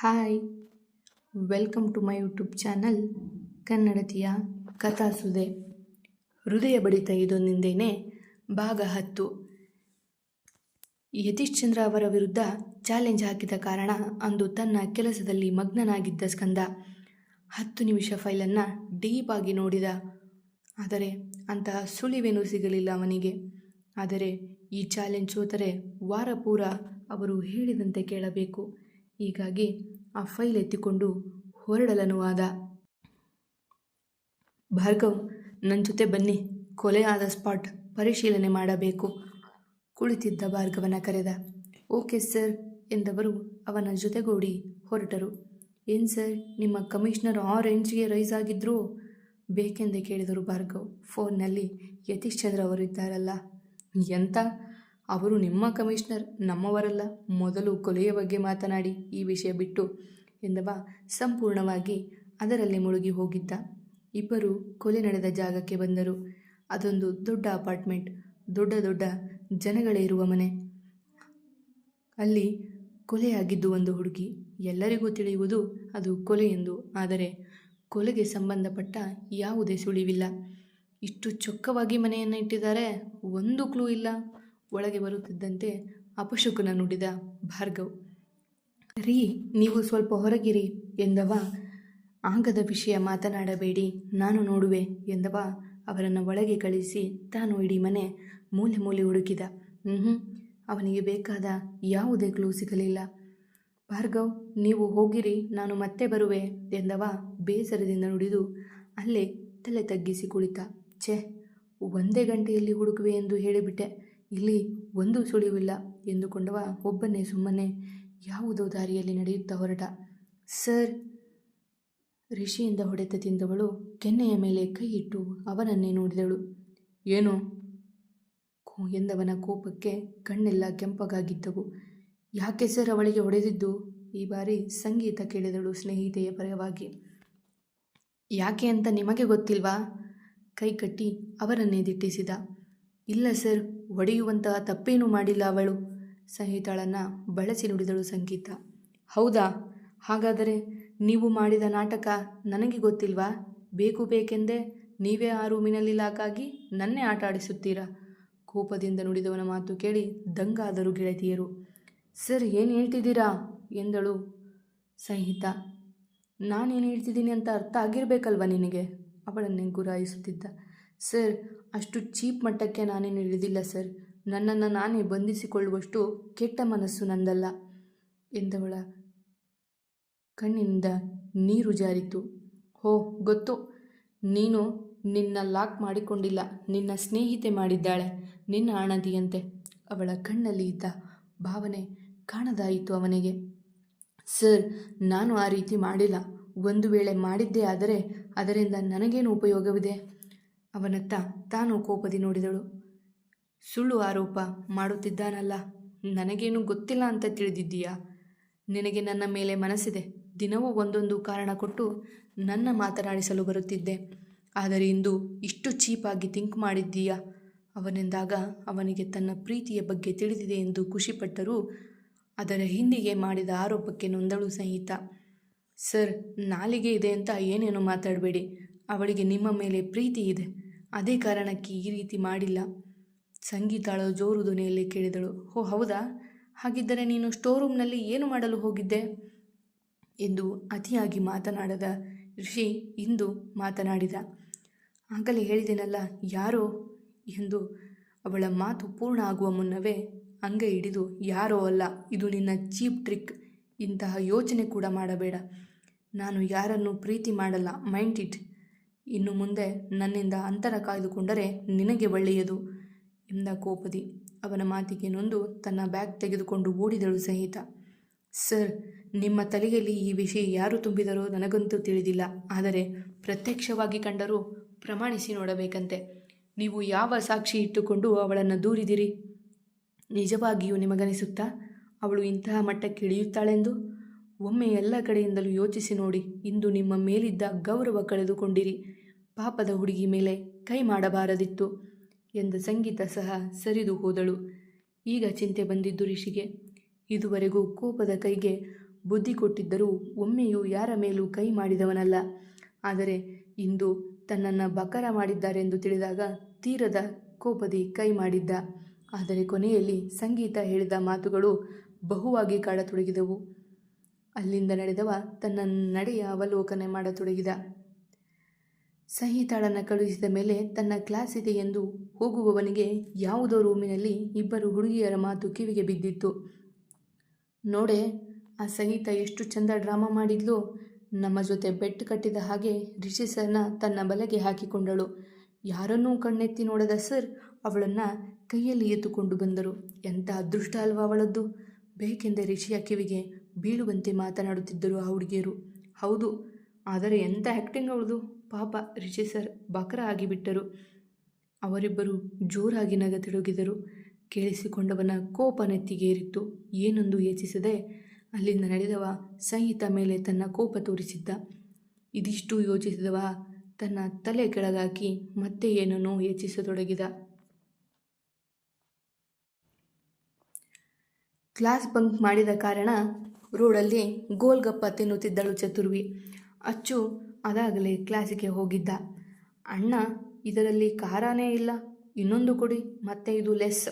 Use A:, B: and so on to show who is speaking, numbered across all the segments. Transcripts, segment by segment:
A: Hi welcome to my YouTube channel ಕನ್ನಡತಿಯ ಕಥಾಸುದೆ ಹೃದಯ ಬಡಿತ ಇದೊಂದಿಂದೇನೆ ಭಾಗ ಹತ್ತು. ಯತೀಶ್ ಚಂದ್ರ ಅವರ ವಿರುದ್ಧ ಚಾಲೆಂಜ್ ಹಾಕಿದ ಕಾರಣ ಅಂದು ತನ್ನ ಕೆಲಸದಲ್ಲಿ ಮಗ್ನನಾಗಿದ್ದ ಸ್ಕಂದ ಹತ್ತು ನಿಮಿಷ ಫೈಲನ್ನು ಡೀಪ್ ಆಗಿ ನೋಡಿದ. ಆದರೆ ಅಂತಹ ಸುಳಿವೇನೂ ಸಿಗಲಿಲ್ಲ ಅವನಿಗೆ. ಆದರೆ ಈ ಚಾಲೆಂಜ್ ಸೋತರೆ ವಾರ ಪೂರ ಅವರು ಹೇಳಿದಂತೆ ಕೇಳಬೇಕು. ಹೀಗಾಗಿ ಆ ಫೈಲ್ ಎತ್ತಿಕೊಂಡು ಹೊರಡಲನುವಾದ ಭಾರ್ಗವ್ ನನ್ನ ಜೊತೆ ಬನ್ನಿ. ಕೊಲೆ ಆದ ಸ್ಪಾಟ್ ಪರಿಶೀಲನೆ ಮಾಡಬೇಕು. ಕುಳಿತಿದ್ದ ಭಾರ್ಗವನ ಕರೆದ. ಓಕೆ ಸರ್ ಎಂದವರು ಅವನ ಜೊತೆಗೂಡಿ ಹೊರಟರು. ಏನು ಸರ್, ನಿಮ್ಮ ಕಮಿಷನರ್ ಆ ರೇಂಜ್ಗೆ ರೈಸ್ ಆಗಿದ್ರು? ಬೇಕೆಂದೇ ಕೇಳಿದರು ಭಾರ್ಗವ್. ಫೋನ್ನಲ್ಲಿ ಯತೀಶ್ ಚಂದ್ರ ಅವರು ಇದ್ದಾರಲ್ಲ. ಎಂತ? ಅವರು ನಿಮ್ಮ ಕಮಿಷನರ್, ನಮ್ಮವರಲ್ಲ. ಮೊದಲು ಕೊಲೆಯ ಬಗ್ಗೆ ಮಾತನಾಡಿ ಈ ವಿಷಯ ಬಿಟ್ಟು ಎಂದವ ಸಂಪೂರ್ಣವಾಗಿ ಅದರಲ್ಲಿ ಮುಳುಗಿ ಹೋಗಿದ್ದ. ಇಬ್ಬರು ಕೊಲೆ ನಡೆದ ಜಾಗಕ್ಕೆ ಬಂದರು. ಅದೊಂದು ದೊಡ್ಡ ಅಪಾರ್ಟ್ಮೆಂಟ್, ದೊಡ್ಡ ದೊಡ್ಡ ಜನಗಳೇ ಇರುವ ಮನೆ. ಅಲ್ಲಿ ಕೊಲೆಯಾಗಿದ್ದು ಒಂದು ಹುಡುಗಿ. ಎಲ್ಲರಿಗೂ ತಿಳಿಯುವುದು ಅದು ಕೊಲೆ ಎಂದು. ಆದರೆ ಕೊಲೆಗೆ ಸಂಬಂಧಪಟ್ಟ ಯಾವುದೇ ಸುಳಿವಿಲ್ಲ. ಇಷ್ಟು ಚೊಕ್ಕವಾಗಿ ಮನೆಯನ್ನು ಇಟ್ಟಿದ್ದಾರೆ, ಒಂದು ಕ್ಲೂ ಇಲ್ಲ. ಒಳಗೆ ಬರುತ್ತಿದ್ದಂತೆ ಅಪಶುಕನ ನುಡಿದ ಭಾರ್ಗವ್, ರೀ, ನೀವು ಸ್ವಲ್ಪ ಹೊರಗಿರಿ ಎಂದವ. ಆಗದ ವಿಷಯ ಮಾತನಾಡಬೇಡಿ, ನಾನು ನೋಡುವೆ ಎಂದವ. ಅವರನ್ನು ಒಳಗೆ ಕಳಿಸಿ ತಾನು ಇಡೀ ಮನೆ ಮೂಲೆ ಮೂಲೆ ಹುಡುಕಿದ. ಹ್ಞೂ ಅವನಿಗೆ ಬೇಕಾದ ಯಾವುದೇ ಕ್ಲೂ ಸಿಗಲಿಲ್ಲ. ಭಾರ್ಗವ್, ನೀವು ಹೋಗಿರಿ, ನಾನು ಮತ್ತೆ ಬರುವೆ ಎಂದವ ಬೇಸರದಿಂದ ನುಡಿದು ಅಲ್ಲೇ ತಲೆ ತಗ್ಗಿಸಿ ಕುಳಿತ. ಛೆ, ಒಂದೇ ಗಂಟೆಯಲ್ಲಿ ಹುಡುಕುವೆ ಎಂದು ಹೇಳಿಬಿಟ್ಟೆ. ಇಲ್ಲಿ ಒಂದು ಸುಳಿವಿಲ್ಲ ಎಂದುಕೊಂಡವ ಒಬ್ಬನೇ ಸುಮ್ಮನೆ ಯಾವುದೋ ದಾರಿಯಲ್ಲಿ ನಡೆಯುತ್ತಾ ಹೊರಟ. ಸರ್ ಋಷಿಯಿಂದ ಹೊಡೆತ ತಿಂದವಳು ಕೆನ್ನೆಯ ಮೇಲೆ ಕೈ ಇಟ್ಟು ಅವನನ್ನೇ ನೋಡಿದಳು. ಏನು? ಎಂದವನ ಕೋಪಕ್ಕೆ ಕಣ್ಣೆಲ್ಲ ಕೆಂಪಗಾಗಿದ್ದವು. ಯಾಕೆ ಸರ್ ಅವಳಿಗೆ ಹೊಡೆದಿದ್ದು? ಈ ಬಾರಿ ಸಂಗೀತ ಕೇಳಿದಳು ಸ್ನೇಹಿತೆಯ ಪರವಾಗಿ. ಯಾಕೆ ಅಂತ ನಿಮಗೆ ಗೊತ್ತಿಲ್ವಾ? ಕೈ ಕಟ್ಟಿ ಅವರನ್ನೇ ದಿಟ್ಟಿಸಿದ. ಇಲ್ಲ ಸರ್, ಒಡೆಯುವಂತಹ ತಪ್ಪೇನೂ ಮಾಡಿಲ್ಲ ಅವಳು. ಸಂಹಿತಾಳನ್ನು ಬಳಸಿ ನುಡಿದಳು ಸಂಗೀತ. ಹೌದಾ? ಹಾಗಾದರೆ ನೀವು ಮಾಡಿದ ನಾಟಕ ನನಗೆ ಗೊತ್ತಿಲ್ವಾ? ಬೇಕು ಬೇಕೆಂದೇ ನೀವೇ ಆ ರೂಮಿನಲ್ಲಿ ಲಾಕಾಗಿ ನನ್ನೇ ಆಟ ಆಡಿಸುತ್ತೀರಾ? ಕೋಪದಿಂದ ನುಡಿದವನ ಮಾತು ಕೇಳಿ ದಂಗಾದರು ಗೆಳತಿಯರು. ಸರ್, ಏನು ಹೇಳ್ತಿದ್ದೀರಾ? ಎಂದಳು ಸಂಹಿತ. ನಾನೇನು ಹೇಳ್ತಿದ್ದೀನಿ ಅಂತ ಅರ್ಥ ಆಗಿರಬೇಕಲ್ವ ನಿನಗೆ? ಅವಳನ್ನೇ ಗುರಾಯಿಸುತ್ತಿದ್ದ. ಸರ್ ಅಷ್ಟು ಚೀಪ್ ಮಟ್ಟಕ್ಕೆ ನಾನೇನು ಇಳಿದಿಲ್ಲ, ಸರ್. ನನ್ನನ್ನು ನಾನೇ ಬಂಧಿಸಿಕೊಳ್ಳುವಷ್ಟು ಕೆಟ್ಟ ಮನಸ್ಸು ನಂದಲ್ಲ, ಎಂದವಳ ಕಣ್ಣಿನಿಂದ ನೀರು ಜಾರಿತು. ಹೋ, ಗೊತ್ತು. ನೀನು ನಿನ್ನ ಲಾಕ್ ಮಾಡಿಕೊಂಡಿಲ್ಲ, ನಿನ್ನ ಸ್ನೇಹಿತೆ ಮಾಡಿದ್ದಾಳೆ, ನಿನ್ನ ಅಣದಿಯಂತೆ ಅವಳ ಕಣ್ಣಲ್ಲಿ ಇದ್ದ ಭಾವನೆ ಕಾಣದಾಯಿತು ಅವನಿಗೆ. ಸರ್, ನಾನು ಆ ರೀತಿ ಮಾಡಿಲ್ಲ. ಒಂದು ವೇಳೆ ಮಾಡಿದ್ದೇ ಆದರೆ ಅದರಿಂದ ನನಗೇನು ಉಪಯೋಗವಿದೆ? ಅವನತ್ತ ತಾನು ಕೋಪದಿ ನೋಡಿದಳು. ಸುಳ್ಳು ಆರೋಪ ಮಾಡುತ್ತಿದ್ದಾನಲ್ಲ, ನನಗೇನು ಗೊತ್ತಿಲ್ಲ ಅಂತ ತಿಳಿದಿದ್ದೀಯಾ? ನಿನಗೆ ನನ್ನ ಮೇಲೆ ಮನಸ್ಸಿದೆ. ದಿನವೂ ಒಂದೊಂದು ಕಾರಣ ಕೊಟ್ಟು ನನ್ನ ಮಾತನಾಡಿಸಲು ಬರುತ್ತಿದ್ದೆ. ಆದರೆ ಇಂದು ಇಷ್ಟು ಚೀಪಾಗಿ ಥಿಂಕ್ ಮಾಡಿದ್ದೀಯಾ? ಅವನೆಂದಾಗ ಅವನಿಗೆ ತನ್ನ ಪ್ರೀತಿಯ ಬಗ್ಗೆ ತಿಳಿದಿದೆ ಎಂದು ಖುಷಿಪಟ್ಟರೂ ಅದರ ಹಿಂದಿಗೆ ಮಾಡಿದ ಆರೋಪಕ್ಕೆ ನೊಂದಳು ಸಹಿತ. ಸರ್, ನಾಲಿಗೆ ಇದೆ ಅಂತ ಏನೇನೋ ಮಾತಾಡಬೇಡಿ. ಅವಳಿಗೆ ನಿಮ್ಮ ಮೇಲೆ ಪ್ರೀತಿ ಇದೆ. ಅದೇ ಕಾರಣಕ್ಕೆ ಈ ರೀತಿ ಮಾಡಿಲ್ಲ. ಸಂಗೀತಾಳು ಜೋರು ಧ್ವನಿಯಲ್ಲಿ ಕೇಳಿದಳು. ಓ, ಹೌದಾ? ಹಾಗಿದ್ದರೆ ನೀನು ಸ್ಟೋರ್ ರೂಮ್ನಲ್ಲಿ ಏನು ಮಾಡಲು ಹೋಗಿದ್ದೆ? ಎಂದು ಅತಿಯಾಗಿ ಮಾತನಾಡದ ಋಷಿ ಇಂದು ಮಾತನಾಡಿದ. ಆಗಲೇ ಹೇಳಿದೆನಲ್ಲ, ಯಾರೋ? ಎಂದು ಅವಳ ಮಾತು ಪೂರ್ಣ ಆಗುವ ಮುನ್ನವೇ ಅಂಗ ಹಿಡಿದು, ಯಾರೋ ಅಲ್ಲ, ಇದು ನಿನ್ನ ಚೀಪ್ ಟ್ರಿಕ್. ಇಂತಹ ಯೋಚನೆ ಕೂಡ ಮಾಡಬೇಡ. ನಾನು ಯಾರನ್ನು ಪ್ರೀತಿ ಮಾಡಲ್ಲ, ಮೈಂಡ್ ಇಟ್. ಇನ್ನು ಮುಂದೆ ನನ್ನಿಂದ ಅಂತರ ಕಾಯ್ದುಕೊಂಡರೆ ನಿನಗೆ ಒಳ್ಳೆಯದು ಎಂದ ಕೋಪದಿ. ಅವನ ಮಾತಿಗೆ ನೊಂದು ತನ್ನ ಬ್ಯಾಗ್ ತೆಗೆದುಕೊಂಡು ಓಡಿದಳು ಸಹಿತ. ಸರ್, ನಿಮ್ಮ ತಲೆಯಲ್ಲಿ ಈ ವಿಷಯ ಯಾರು ತುಂಬಿದರೋ ನನಗಂತೂ ತಿಳಿದಿಲ್ಲ. ಆದರೆ ಪ್ರತ್ಯಕ್ಷವಾಗಿ ಕಂಡರೂ ಪ್ರಮಾಣಿಸಿ ನೋಡಬೇಕಂತೆ. ನೀವು ಯಾವ ಸಾಕ್ಷಿ ಇಟ್ಟುಕೊಂಡು ಅವಳನ್ನು ದೂರಿದಿರಿ? ನಿಜವಾಗಿಯೂ ನಿಮಗನಿಸುತ್ತಾ? ಅವಳು ಇಂತಹ ಮಟ್ಟಕ್ಕೆ ಇಳಿಯುತ್ತಾಳೆಂದು? ಒಮ್ಮೆ ಎಲ್ಲ ಕಡೆಯಿಂದಲೂ ಯೋಚಿಸಿ ನೋಡಿ, ಇಂದು ನಿಮ್ಮ ಮೇಲಿದ್ದ ಗೌರವ ಕಳೆದುಕೊಂಡಿರಿ. ಪಾಪದ ಹುಡುಗಿ ಮೇಲೆ ಕೈ ಮಾಡಬಾರದಿತ್ತು ಎಂದ ಸಂಗೀತ ಸಹ ಸರಿದು ಹೋದಳು. ಈಗ ಚಿಂತೆ ಬಂದಿದ್ದು ಋಷಿಗೆ ಇದುವರೆಗೂ ಕೋಪದ ಕೈಗೆ ಬುದ್ಧಿ ಕೊಟ್ಟಿದ್ದರೂ ಒಮ್ಮೆಯೂ ಯಾರ ಮೇಲೂ ಕೈ ಮಾಡಿದವನಲ್ಲ. ಆದರೆ ಇಂದು ತನ್ನನ್ನು ಬಕರ ಮಾಡಿದ್ದಾರೆಂದು ತಿಳಿದಾಗ ತೀರದ ಕೋಪದಿ ಕೈ ಮಾಡಿದ್ದ. ಆದರೆ ಕೊನೆಯಲ್ಲಿ ಸಂಗೀತ ಹೇಳಿದ ಮಾತುಗಳು ಬಹುವಾಗಿ ಕಾಡತೊಡಗಿದವು. ಅಲ್ಲಿಂದ ನಡೆದವ ತನ್ನ ನಡೆಯ ಅವಲೋಕನೆ ಮಾಡತೊಡಗಿದ. ಸಹಿತಾಳನ್ನು ಕಳುಹಿಸಿದ ಮೇಲೆ ತನ್ನ ಕ್ಲಾಸ್ ಇದೆ ಎಂದು ಹೋಗುವವನಿಗೆ ಯಾವುದೋ ರೂಮಿನಲ್ಲಿ ಇಬ್ಬರು ಹುಡುಗಿಯರ ಮಾತು ಕಿವಿಗೆ ಬಿದ್ದಿತ್ತು. ನೋಡೆ, ಆ ಸಂಗೀತ ಎಷ್ಟು ಚಂದ ಡ್ರಾಮಾ ಮಾಡಿದ್ಲು. ನಮ್ಮ ಜೊತೆ ಬೆಟ್ಟು ಕಟ್ಟಿದ ಹಾಗೆ ರಿಷಿ ಸರ್ನ ತನ್ನ ಬಲೆಗೆ ಹಾಕಿಕೊಂಡಳು. ಯಾರನ್ನೂ ಕಣ್ಣೆತ್ತಿ ನೋಡದ ಸರ್ ಅವಳನ್ನು ಕೈಯಲ್ಲಿ ಎತ್ತುಕೊಂಡು ಬಂದರು. ಎಂಥ ಅದೃಷ್ಟ ಅಲ್ವಾ ಅವಳದ್ದು? ಬೇಕೆಂದೇ ರಿಷಿಯ ಕಿವಿಗೆ. ಬೀಳುವಂತೆ ಮಾತನಾಡುತ್ತಿದ್ದರು ಆ ಹುಡುಗಿಯರು. ಹೌದು, ಆದರೆ ಎಂಥ ಆ್ಯಕ್ಟಿಂಗ್ ಅವಳದು? ಪಾಪ ರಿಷಿ ಸರ್ ಬಕರ ಆಗಿಬಿಟ್ಟರು. ಅವರಿಬ್ಬರು ಜೋರಾಗಿ ನಗತೊಡಗಿದರು ಕೇಳಿಸಿಕೊಂಡವನ ಕೋಪ ನೆತ್ತಿಗೇರಿತ್ತು. ಏನೊಂದು ಯೋಚಿಸದೆ ಅಲ್ಲಿಂದ ನಡೆದವ ಸಂಹಿತ ಮೇಲೆ ತನ್ನ ಕೋಪ ತೋರಿಸಿದ್ದ. ಇದಿಷ್ಟು ಯೋಚಿಸಿದವ ತನ್ನ ತಲೆ ಕೆಳಗಾಕಿ ಮತ್ತೆ ಏನನ್ನೋ ಯೋಚಿಸತೊಡಗಿದ. ಕ್ಲಾಸ್ ಬಂಕ್ ಮಾಡಿದ ಕಾರಣ ರೋಡಲ್ಲಿ ಗೋಲ್ಗಪ್ಪ ತಿನ್ನುತ್ತಿದ್ದಳು ಚತುರ್ವಿ. ಅಚ್ಚು ಅದಾಗಲೇ ಕ್ಲಾಸಿಗೆ ಹೋಗಿದ್ದ. ಅಣ್ಣ, ಇದರಲ್ಲಿ ಖಾರನೇ ಇಲ್ಲ. ಇನ್ನೊಂದು ಕೊಡಿ, ಮತ್ತೆ ಇದು ಲೆಸ್.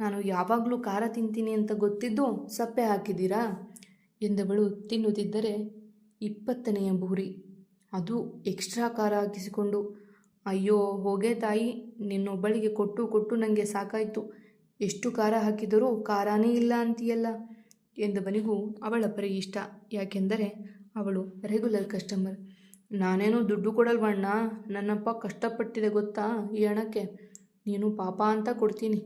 A: ನಾನು ಯಾವಾಗಲೂ ಖಾರ ತಿಂತೀನಿ ಅಂತ ಗೊತ್ತಿದ್ದು ಸಪ್ಪೆ ಹಾಕಿದ್ದೀರಾ? ಎಂದವಳು ತಿನ್ನುತ್ತಿದ್ದರೆ ಇಪ್ಪತ್ತನೆಯ ಬೂರಿ ಅದು ಎಕ್ಸ್ಟ್ರಾ ಖಾರ ಹಾಕಿಸಿಕೊಂಡು, ಅಯ್ಯೋ, ಹೋಗೆ ತಾಯಿ ನಿನ್ನೊಬ್ಬಳಿಗೆ ಕೊಟ್ಟು ಕೊಟ್ಟು ನನಗೆ ಸಾಕಾಯಿತು. ಎಷ್ಟು ಖಾರ ಹಾಕಿದರೂ ಖಾರಾನೇ ಇಲ್ಲ ಅಂತೀಯಲ್ಲ. ಎಂದವನಿಗೂ ಅವಳ ಪರಿ ಇಷ್ಟ. ಯಾಕೆಂದರೆ ಅವಳು ರೆಗ್ಯುಲರ್ ಕಸ್ಟಮರ್ ನಾನೇನು ದುಡ್ಡು ಕೊಡಲ್ವಣ್ಣ ನನ್ನಪ್ಪ ಕಷ್ಟಪಟ್ಟಿದೆ ಗೊತ್ತಾ ಈ ಹಣಕ್ಕೆ? ನೀನು ಪಾಪ ಅಂತ ಕೊಡ್ತೀನಿ.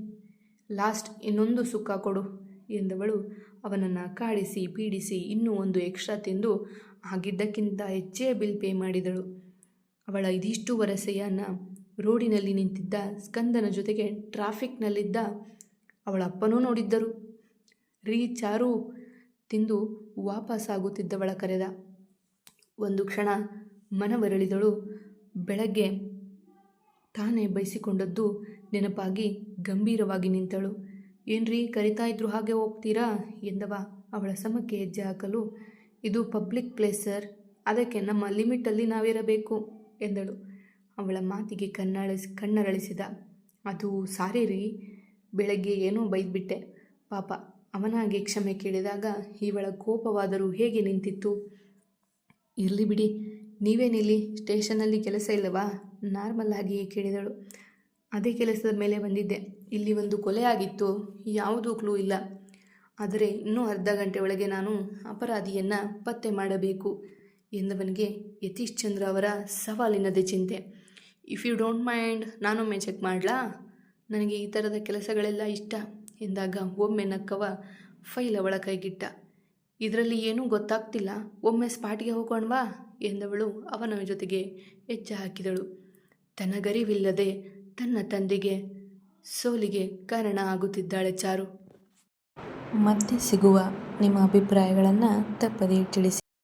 A: ಲಾಸ್ಟ್ ಇನ್ನೊಂದು ಸುಖ ಕೊಡು ಎಂದವಳು ಅವನನ್ನು ಕಾಡಿಸಿ ಪೀಡಿಸಿ ಇನ್ನೂ ಒಂದು ಎಕ್ಸ್ಟ್ರಾ ತಿಂದು ಆಗಿದ್ದಕ್ಕಿಂತ ಹೆಚ್ಚೇ ಬಿಲ್ ಪೇ ಮಾಡಿದಳು. ಅವಳ ಇದಿಷ್ಟು ವರಸೆಯನ್ನ ರೋಡಿನಲ್ಲಿ ನಿಂತಿದ್ದ ಸ್ಕಂದನ ಜೊತೆಗೆ ಟ್ರಾಫಿಕ್ನಲ್ಲಿದ್ದ ಅವಳ ಅಪ್ಪನೂ ನೋಡಿದ್ದರು. ರೀ ಚಾರು ತಿಂದು ವಾಪಸ್ಸಾಗುತ್ತಿದ್ದವಳ ಕರೆದ. ಒಂದು ಕ್ಷಣ ಮನವರಳಿದಳು. ಬೆಳಗ್ಗೆ ತಾನೇ ಬಯಸಿಕೊಂಡದ್ದು ನೆನಪಾಗಿ ಗಂಭೀರವಾಗಿ ನಿಂತಳು. ಏನ್ರಿ ಕರಿತಾ ಇದ್ರು ಹಾಗೆ ಹೋಗ್ತೀರಾ ಎಂದವ. ಅವಳ ಸಮಕ್ಕೆ ಹೆಜ್ಜೆ ಹಾಕಲು, ಇದು ಪಬ್ಲಿಕ್ ಪ್ಲೇಸ್ ಸರ್. ಅದಕ್ಕೆ ನಮ್ಮ ಲಿಮಿಟಲ್ಲಿ ನಾವಿರಬೇಕು ಎಂದಳು. ಅವಳ ಮಾತಿಗೆ ಕಣ್ಣಳಿಸಿ ಕಣ್ಣರಳಿಸಿದ. ಅದು ಸಾರಿ ರೀ ಬೆಳಗ್ಗೆ ಏನೋ ಬೈದ್ಬಿಟ್ಟೆ. ಪಾಪ ಅವನಾಗೆ ಕ್ಷಮೆ ಕೇಳಿದಾಗ ಇವಳ ಕೋಪವಾದರೂ ಹೇಗೆ ನಿಂತಿತ್ತು? ಇರಲಿ ಬಿಡಿ ನೀವೇನಿಲ್ಲಿ ಸ್ಟೇಷನಲ್ಲಿ ಕೆಲಸ ಇಲ್ಲವಾ? ನಾರ್ಮಲ್ ಆಗಿಯೇ ಕೇಳಿದಳು. ಅದೇ ಕೆಲಸದ ಮೇಲೆ ಬಂದಿದ್ದೆ. ಇಲ್ಲಿ ಒಂದು ಕೊಲೆ ಆಗಿತ್ತು, ಯಾವುದೂ ಕ್ಲೂ ಇಲ್ಲ. ಆದರೆ ಇನ್ನೂ ಅರ್ಧ ಗಂಟೆ ಒಳಗೆ ನಾನು ಅಪರಾಧಿಯನ್ನು ಪತ್ತೆ ಮಾಡಬೇಕು ಎಂದವನಿಗೆ ಯತೀಶ್ ಚಂದ್ರ ಅವರ ಸವಾಲಿನದೇ ಚಿಂತೆ. ಇಫ್ ಯು ಡೋಂಟ್ ಮೈಂಡ್, ನಾನೊಮ್ಮೆ ಚೆಕ್ ಮಾಡಲಾ? ನನಗೆ ಈ ಥರದ ಕೆಲಸಗಳೆಲ್ಲ ಇಷ್ಟ. ಎಂದಾಗ ಒಮ್ಮೆ ನಕ್ಕವ ಫೈಲ್ ಅವಳ ಕೈಗಿಟ್ಟ. ಇದರಲ್ಲಿ ಏನೂ ಗೊತ್ತಾಗ್ತಿಲ್ಲ. ಒಮ್ಮೆ ಸ್ಪಾಟ್ಗೆ ಹೋಗೋಣವಾ? ಎಂದವಳು ಅವನ ಜೊತೆಗೆ ಹೆಜ್ಜೆ ಹಾಕಿದಳು. ತನಗರಿವಿಲ್ಲದೆ ತನ್ನ ತಂದೆಗೆ ಸೋಲಿಗೆ ಕಾರಣ ಆಗುತ್ತಿದ್ದಾಳೆ ಚಾರು.
B: ಮತ್ತೆ ಸಿಗುವ ನಿಮ್ಮ ಅಭಿಪ್ರಾಯಗಳನ್ನು ತಪ್ಪದೇ ತಿಳಿಸಿ.